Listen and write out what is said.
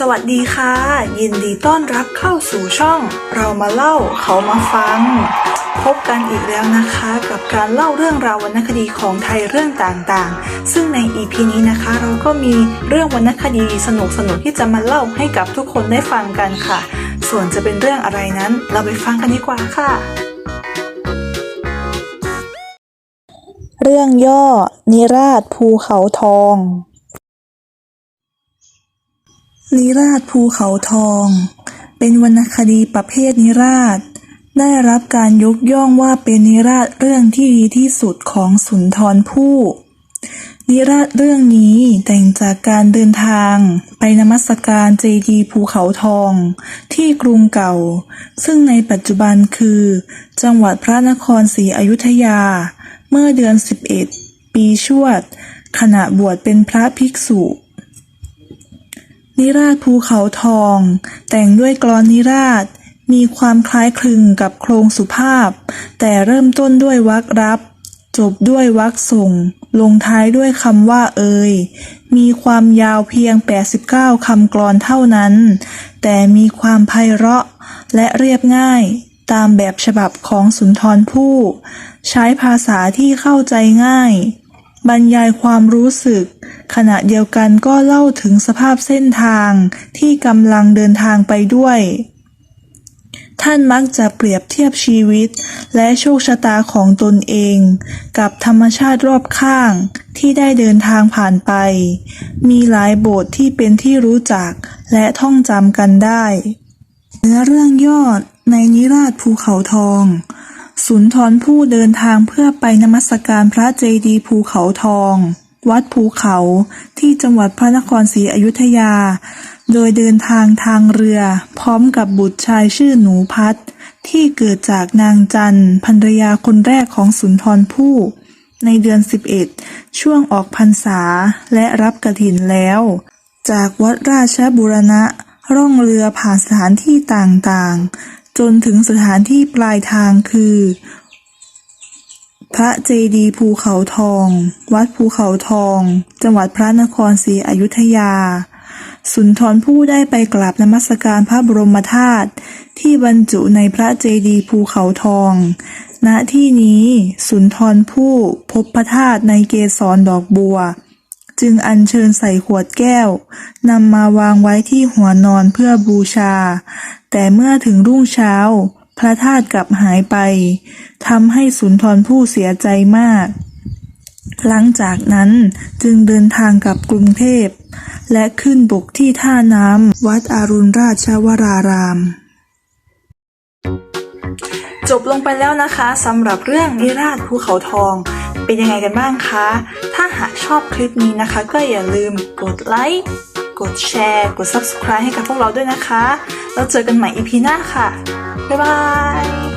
สวัสดีค่ะ ยินดีต้อนรับเข้าสู่ช่อง เรามาเล่าเขามาฟัง พบกันอีกแล้วนะคะ กับการเล่าเรื่องราววรรณคดีของไทยเรื่องต่างๆ ซึ่งใน EP นี้นะคะ เราก็มีเรื่องวรรณคดีสนุกๆที่จะมาเล่าให้กับทุกคนได้ฟังกันค่ะ ส่วนจะเป็นเรื่องอะไรนั้น เราไปฟังกันดีกว่าค่ะ เรื่องย่อ นิราชภูเขาทอง นิราชภูเขาทอง เป็นวรรณคดีประเภทนิราชได้รับการยกย่องว่าเป็นนิราชเรื่องที่ดีที่สุดของสุนทรภู่นิราชเรื่องนี้แต่งจากการเดินทางไปนมัสการเจดีย์ภูเขาทอง ที่กรุงเก่า ซึ่งในปัจจุบันคือ จังหวัดพระนครศรีอยุธยา เมื่อเดือน 11 ปีชวด ขณะบวชเป็นพระภิกษุ นิราชภูเขาทอง แต่งด้วยกลอนนิราช มีความคล้ายคลึงกับโครงสุภาพ แต่เริ่มต้นด้วยวรรครับ จบด้วยวรรคส่ง ลงท้ายด้วยคำว่าเอยมีความยาวเพียง 89 คำกลอนเท่านั้น แต่มีความไพเราะและเรียบง่ายตามแบบฉบับของสุนทรภู่ใช้ภาษาที่เข้าใจง่าย บรรยายความรู้สึก ขณะเดียวกันก็เล่าถึงสภาพเส้นทางที่กำลังเดินทางไปด้วย ท่านมักจะเปรียบเทียบชีวิต และโชคชะตาของตนเอง กับธรรมชาติรอบข้างที่ได้เดินทางผ่านไป มีหลายบทที่เป็นที่รู้จักและท่องจำกันได้ เนื้อเรื่องยอดในนิราชภูเขาทอง สุนทรผู้เดินทางเพื่อไปนมัสการพระเจดีย์ภูเขาทอง วัดภูเขาที่จังหวัดพระนครศรีอยุธยา โดยเดินทางทางเรือ พร้อมกับบุตรชายชื่อหนูพัดที่เกิดจากนางจันทร์ภรรยาคนแรกของสุนทรผู้ ในเดือน 11 ช่วงออกพรรษาและรับกระถินแล้ว จากวัดราชบุรณะร่องเรือผ่านสถานที่ต่างๆ จนถึงสถานที่ปลายทางคือ พระเจดีย์ภูเขาทอง วัดภูเขาทอง จังหวัดพระนครศรีอยุธยา สุนทรผู้ได้ไปกราบนมัสการพระบรมธาตุที่บรรจุในพระเจดีย์ภูเขาทอง ณที่นี้สุนทรผู้พบพระธาตุในเกสรดอกบัว จึงอัญเชิญใส่ขวดแก้ว นำมาวางไว้ที่หัวนอนเพื่อบูชา แต่เมื่อถึงรุ่งเช้า พระธาตุกลับหายไปทำให้สุนทรผู้เสียใจมาก หลังจากนั้นจึงเดินทางกลับกรุงเทพ และขึ้นบกที่ท่าน้ำวัดอารุณราชวราราม จบลงไปแล้วนะคะสำหรับเรื่องนิราชภูเขาทองเป็นยังไงกันบ้างคะ ถ้าหากชอบคลิปนี้นะคะ ก็อย่าลืมกดไลค์ กดแชร์ กด Subscribe ให้กับพวกเราด้วยนะคะ แล้วเจอกันใหม่ EP หน้าค่ะ บ๊ายบาย